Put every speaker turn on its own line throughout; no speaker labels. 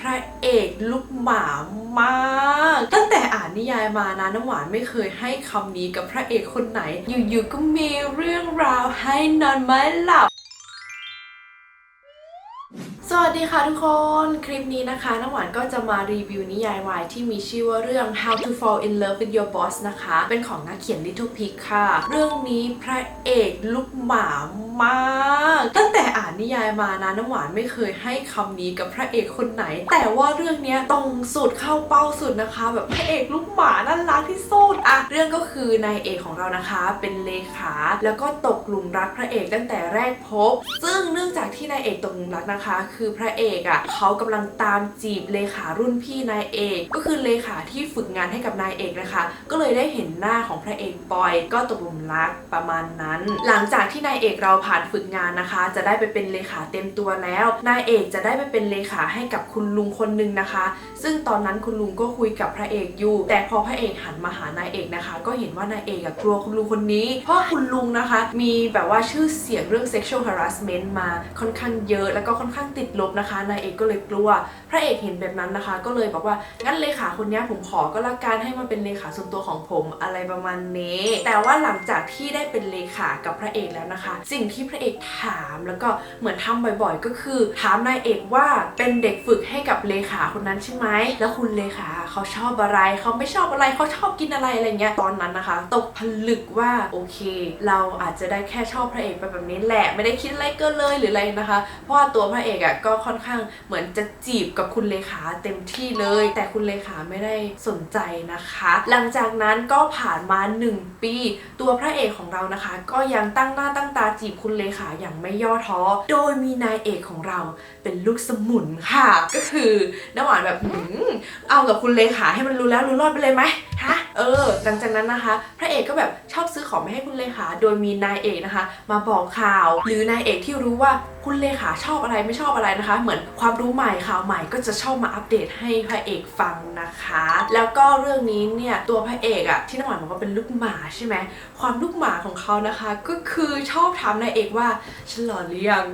พระเอกลูกหมามาก ตั้งแต่อ่านนิยายมานะน้ำหวานไม่เคยให้คำนี้กับพระเอกคนไหน อยู่ๆก็มีเรื่องราวให้นอนไม่หลับ สวัสดีค่ะทุกคน คลิปนี้นะคะน้ำหวานก็จะมารีวิวนิยายวายที่มีชื่อว่าเรื่อง How to Fall in Love with Your Boss นะคะ เป็นของนักเขียน Little Pig ค่ะ เรื่องนี้พระเอกลูกหมามาก ตั้งแต่อ่านนิยายมานะน้ำหวานไม่เคยให้คำนี้กับพระเอกคนไหน แต่ว่าเรื่องนี้ตรงสุดเข้าเป้าสุดนะคะ แบบพระเอกลูกหมาน่ารักที่สุดอะเรื่องก็คือนายเอกของเรานะคะ เป็นเลขาแล้วก็ตกหลุมรักพระเอกตั้งแต่แรกพบ ซึ่งเนื่องจากที่นายเอกตกหลุมรักนะคะคือพระเอกอะ่ะเขากำลังตามจีบเลขารุ่นพี่นายเอก ก็คือเลขาที่ฝึกงานให้กับนายเอกนะคะ ก็เลยได้เห็นหน้าของพระเอกบอย ก็ตกหลุมรักประมาณนั้น หลังจากที่นายเอกเราผ่านฝึกงานนะคะ จะได้ไปเป็นเลขาเต็มตัวแล้ว นายเอกจะได้ไปเป็นเลขาให้กับคุณลุงคนหนึ่งนะคะ ซึ่งตอนนั้นคุณลุงก็คุยกับพระเอกอยู่ แต่พอพระเอกหันมาหานายเอกนะคะ ก็เห็นว่านายเอกกลัวคุณลุงคนนี้ เพราะคุณลุงนะคะ มีแบบว่าชื่อเสียงเรื่อง sexual harassment มาค่อนข้างเยอะแล้วก็ค่อนข้างติดลบนะคะนายเอกก็เลยกลัว พระเอกเห็นแบบนั้นนะคะ ก็เลยบอกว่างั้นเลขาคนนี้ผมขอก็ล้วกันให้มาเป็นเลขาส่วนตัวของผมอะไรประมาณนี้ แต่ว่าหลังจากที่ได้เป็นเลขากับพระเอกแล้วนะคะ สิ่งที่พระเอกถามแล้วก็เหมือนทำบ่อยๆ ก็คือ ถามนายเอกว่าเป็นเด็กฝึกให้กับเลขาคนนั้นใช่ไหมแล้วคุณเลขาเขาชอบอะไรเขาไม่ชอบอะไรเขาชอบกินอะไรอะไรเงี้ยตอนนั้นนะคะ ตกผลึกว่าโอเค เราอาจจะได้แค่ชอบพระเอกไปแบบนี้แหละไม่ได้คิดอะไรเกินเลยหรืออะไรนะคะ เพราะว่าตัวพระเอกอะก็ค่อนข้างเหมือนจะจีบกับคุณเลขาเต็มที่เลย แต่คุณเลขาไม่ได้สนใจนะคะ หลังจากนั้นก็ผ่านมา 1 ปี ตัวพระเอกของเรานะคะ ก็ยังตั้งหน้าตั้งตาจีบคุณเลขาอย่างไม่ย่อท้อ โดยมีนายเอกของเราเป็นลูกสมุนค่ะ ก็คือน้ำหวานแบบเอากับคุณเลขาให้มันรู้แล้วรู้รอดไปเลยไหมฮะ เออ หลังจากนั้นนะคะ พระเอกก็แบบชอบซื้อของไปให้คุณเลขา โดยมีนายเอกนะคะ มาบอกข่าว หรือนายเอกที่รู้ว่าคุณเลขาชอบอะไรไม่ชอบอะไรนะคะ เหมือนความรู้ใหม่ข่าวใหม่ก็จะชอบมาอัปเดตให้พระเอกฟังนะคะ แล้วก็เรื่องนี้เนี่ยตัวพระเอกอะที่น้ำหวานบอกว่าเป็นลูกหมาใช่ไหมความลูกหมาของเขานะคะ ก็คือชอบถามนายเอกว่าฉันหล่อหรือยัง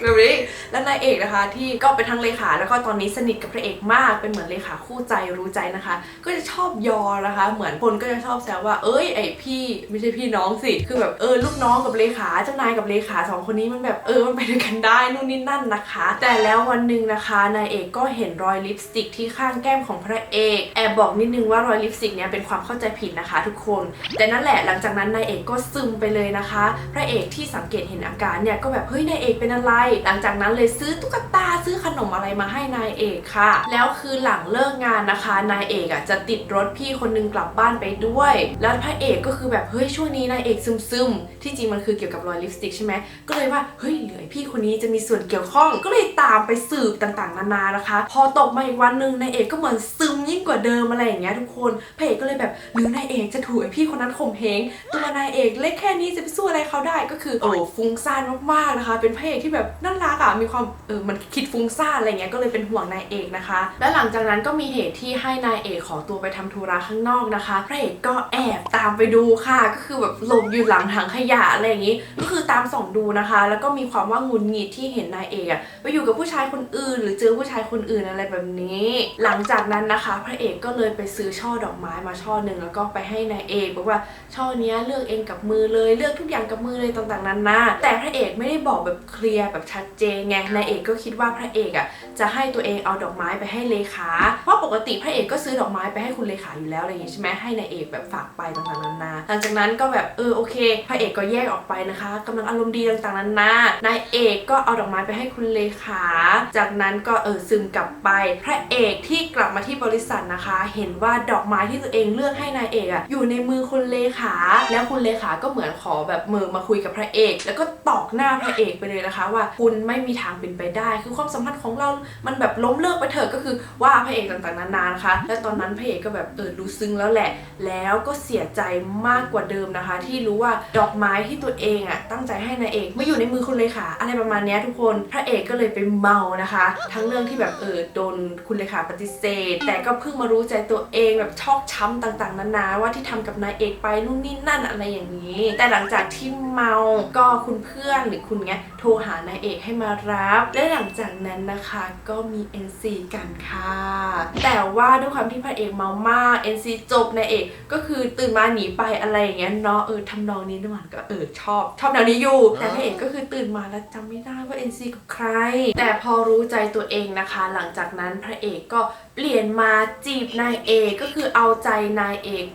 แบบนี้แล้วนายเอกนะคะ ที่ก็เป็นทั้งเลขาแล้วก็ตอนนี้สนิทกับพระเอกมากเป็นเหมือนเลขาคู่ใจรู้ใจนะคะ ก็จะชอบยอนะคะเหมือนคนก็จะชอบแซวว่า เอ้ยไอพี่ไม่ใช่พี่น้องสิ คือแบบเออลูกน้องกับเลขาเจ้านายกับเลขาสองคนนี้มันแบบเออมันไปด้วยกันได้นู่นนี่นั่นนะคะ แต่แล้ววันหนึ่งนะคะนายเอกก็เห็นรอยลิปสติกที่ข้างแก้มของพระเอกแอบบอกนิดนึงว่ารอยลิปสติกเนี้ยเป็นความเข้าใจผิดนะคะ ทุกคน แต่นั่นแหละหลังจากนั้นนายเอกก็ซึมไปเลยนะคะ พระเอกที่สังเกตเห็นอาการเนี่ยก็แบบเฮ้ยนายเอกเป็นอะไร หลังจากนั้นเลยซื้อตุ๊กตาซื้อขนมอะไรมาให้นายเอกค่ะ แล้วคือหลังเลิกงานนะคะนายเอกอะจะติดรถพี่คนนึงกลับบ้านไปด้วย แล้วพระเอกก็คือแบบเฮ้ยช่วงนี้นายเอกซึมๆ ที่จริงมันคือเกี่ยวกับรอยลิปสติกใช่ไหมก็เลยว่าเฮ้ยเหลือพี่คนนี้จะมีส่วนเกี่ยวข้อง ก็เลยตามไปสืบต่างๆ นานานะคะ พอตกมาอีกวันหนึ่งนายเอกก็เหมือนซึมยิ่งกว่าเดิมอะไรอย่างเงี้ยทุกคนพระเอกก็เลยแบบหรือนายเอกจะถูกไอพี่คนนั้นข่มเหงตัวนายเอกเล็กแค่นี้จะไปสู้อะไรเขาได้ก็คือโอ้ฟุ้งซ่านมากๆนะคะ เป็นพระเอกที่แบบน่ารักอะมีความเออมันคิดฟุ้งซ่านอะไรเงี้ยก็เลยเป็นห่วงนายเอกนะคะ และหลังจากนั้นก็มีเหตุที่ให้นายเอกขอตัวไปทำธุระข้างนอกนะคะพระเอกก็แอบตามไปดูค่ะ ก็คือแบบหลบอยู่หลังถังขยะอะไรอย่างงี้ ก็คือตามส่องดูนะคะ แล้วก็มีความว่างุนงิดที่เห็นนายเอกอะไปอยู่กับผู้ชายคนอื่น หรือเจอผู้ชายคนอื่นอะไรแบบนี้ หลังจากนั้นนะคะ พระเอกก็เลยไปซื้อช่อดอกไม้มาช่อหนึ่งแล้วก็ไปให้นายเอกบอกว่าช่อนี้เลือกเองกับมือเลยเลือกทุกอย่างกับมือเลยต่างๆนานาแต่พระเอกไม่ได้บอกแบบเคลียร์แบบชัดเจนไงนายเอกก็คิดว่าพระเอกอะจะให้ตัวเองเอาดอกไม้ไปให้เลขาเพราะปกติพระเอกก็ซื้อดอกไม้ไปให้คุณเลขาอยู่แล้วอะไรอย่างงี้ใช่ไหมให้นายเอกแบบฝากไปต่างๆนานาหลังจากนั้นก็แบบเออโอเคพระเอกก็แยกออกไปนะคะกำลังอารมณ์ดีต่างๆนานานายเอกก็เอาดอกไม้ไปให้คุณเลขา จากนั้นก็เออซึมกลับไป พระเอกที่กลับมาที่บริษัทนะคะ เห็นว่าดอกไม้ที่ตัวเองเลือกให้นายเอกอะอยู่ในมือคุณเลขา แล้วคุณเลขาก็เหมือนขอแบบมือมาคุยกับพระเอก แล้วก็ตอกหน้าพระเอกไปเลยนะคะ ว่าคุณไม่มีทางเป็นไปได้ คือความสัมพันธ์ของเรา มันแบบล้มเลิกไปเถอะก็คือว่าพระเอกต่างๆนานานะคะ และตอนนั้นพระเอกก็แบบเออรู้ซึ้งแล้วแหละ แล้วก็เสียใจมากกว่าเดิมนะคะ ที่รู้ว่าดอกไม้ที่ตัวเองอะตั้งใจให้นายเอกไม่อยู่ในมือคุณเลขาอะไรประมาณนี้ทุกคนพระเอกก็เลยไปเมานะคะ ทั้งเรื่องที่แบบเออโดนคุณเลขาปฏิเสธ แต่ก็เพิ่งมารู้ใจตัวเองแบบชอกช้ำต่างๆนานาว่าที่ทำกับนายเอกไปนู่นนี่นั่นอะไรอย่างนี้ แต่หลังจากที่เมาก็คุณเพื่อนหรือคุณเงี้ยโทรหานายเอกให้มารับ และหลังจากนั้นนะคะก็มี NC กันค่ะ แต่ว่าด้วยความที่พระเอกเมามาก NC จบนายเอกก็คือตื่นมาหนีไปอะไรอย่างเงี้ยเนาะเออทำนองนี้น้ำหวานก็เออชอบ ชอบแนวนี้อยู่ แต่พระเอกก็คือตื่นมาแล้วจำไม่ได้ว่า NC กับใคร แต่พอรู้ใจตัวเองนะคะ หลังจากนั้นพระเอกก็เปลี่ยนมาจีบนายเอกก็คือเอาใจนายเอก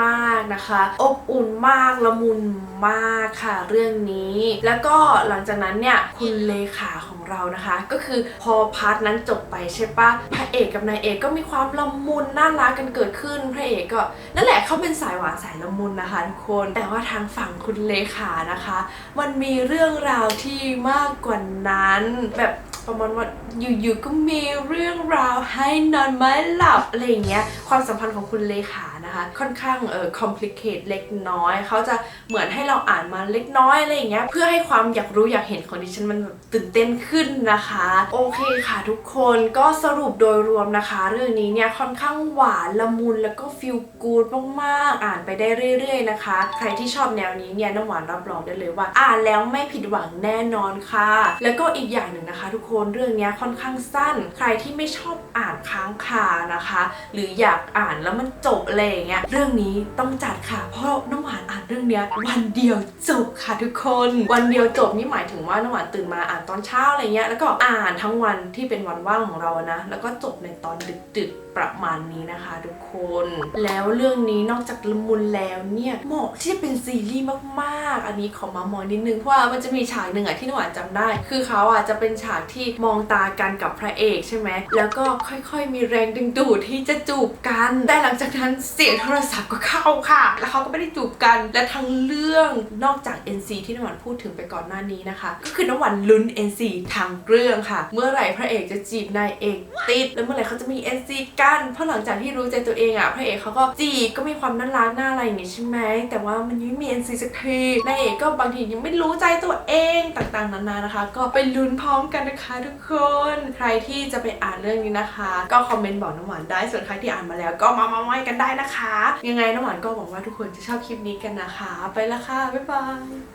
มากๆนะคะ อบอุ่นมากละมุนมากค่ะ เรื่องนี้ แล้วก็หลังจากนั้นเนี่ยคุณเลขาของเรานะคะ ก็คือพอพาร์ทนั้นจบไปใช่ปะพระเอกกับนายเอกก็มีความละมุนน่ารักกันเกิดขึ้นพระเอกก็นั่นแหละเขาเป็นสายหวานสายละมุนนะคะทุกคน แต่ว่าทางฝั่งคุณเลขานะคะ มันมีเรื่องราวที่มากกว่านั้นแบบประมาณว่าอยู่ๆก็มีเรื่องราวให้นอนไม่หลับอะไรอย่างเงี้ยความสัมพันธ์ของคุณเลขา นะคะ ค่อนข้างเออ complicate เล็กน้อย เขาจะเหมือนให้เราอ่านมาเล็กน้อยอะไรอย่างเงี้ย เพื่อให้ความอยากรู้อยากเห็นของดิฉันมันแบบตื่นเต้นขึ้นนะคะ โอเคค่ะทุกคนก็สรุปโดยรวมนะคะ เรื่องนี้เนี่ยค่อนข้างหวานละมุนแล้วก็ฟีลกูดมากๆ อ่านไปได้เรื่อย ๆ นะคะ ใครที่ชอบแนวนี้เนี่ยน้ำหวานรับรองได้เลยว่า อ่านแล้วไม่ผิดหวังแน่นอนค่ะ แล้วก็อีกอย่างหนึ่งนะคะ ทุกคนเรื่องนี้ค่อนข้างสั้น ใครที่ไม่ชอบอ่านค้างคานะคะ หรืออยากอ่านแล้วมันจบอะไรอย่างเงี้ยเรื่องนี้ต้องจัดค่ะ เพราะน้ำหวานอ่านเรื่องเนี้ยวันเดียวจบค่ะทุกคน วันเดียวจบนี่หมายถึงว่าน้ำหวานตื่นมาอ่านตอนเช้าอะไรเงี้ยแล้วก็อ่านทั้งวันที่เป็นวันว่างของเรานะ แล้วก็จบในตอนดึกๆ ประมาณนี้นะคะ ทุกคน แล้วเรื่องนี้นอกจากละมุนแล้วเนี่ยเหมาะที่จะเป็นซีรีส์มากๆ อันนี้ขอมามองนิดนึงเพราะว่ามันจะมีฉากหนึ่งอะที่น้ำหวานจำได้ คือเขาอะจะเป็นฉากที่มองตากันกับพระเอกใช่ไหมแล้วก็ค่อยๆ มีแรงดึงดูดที่จะจูบกันแต่หลังจากนั้นเสียงโทรศัพท์ก็เข้าค่ะ แล้วเขาก็ไม่ได้จูบกันและทั้งเรื่องนอกจาก NC ที่น้ำหวานพูดถึงไปก่อนหน้านี้นะคะ ก็คือน้ำหวานลุ้น NC ทางเรื่องค่ะ เมื่อไหร่พระเอกจะจีบนายเอกติดแล้วเมื่อไหร่เขาจะมี NC กันเพราะหลังจากที่รู้ใจตัวเองอะพระเอกเขาก็จีก็มีความน่ารักน่าอะไรอย่างงี้ใช่ไหมแต่ว่ามันยังไม่มี NC สักทีนายเอกก็บางทียังไม่รู้ใจตัวเองต่างๆนานานะคะ ก็ไปลุ้นพร้อมกันนะคะทุกคน ใครที่จะไปอ่านเรื่องนี้นะคะ ก็คอมเมนต์บอกน้ำหวานได้ส่วนใครที่อ่านมาแล้ว ก็มามาไว้กันได้นะคะ ยังไงน้ำหวานก็หวังว่าทุกคนจะชอบคลิปนี้กันนะคะ ไปละค่ะบ๊ายบาย